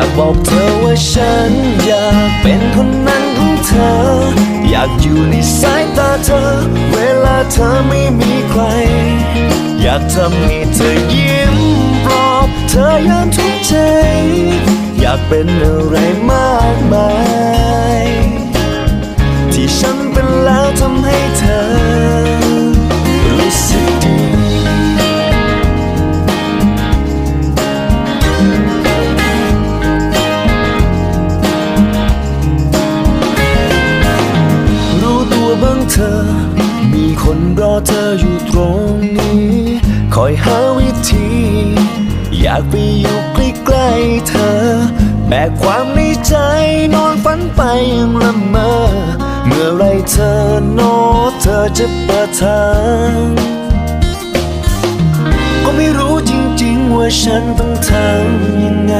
ากบอกเธอว่าฉันอยากเป็นคนนั้นของเธอ อยากอยู่ในสายตาเธอ เวลาเธอไม่มีใคร อยากทำให้เธอยิ้มปลอบเธอยามทุกข์ใจ อยากเป็นอะไรมากมาย ที่ฉันเป็นแล้วทำให้เธอ เธอ มีคนรอเธออยู่ตรงนี้ คอยหาวิธี อยากไปอยู่ใกล้ๆเธอ แบกความในใจนอนฝันไปยังละเมอ เมื่อไรเธอโนเธอจะเปิดทางก็ไม่รู้จริงๆว่าฉันต้องทำยังไง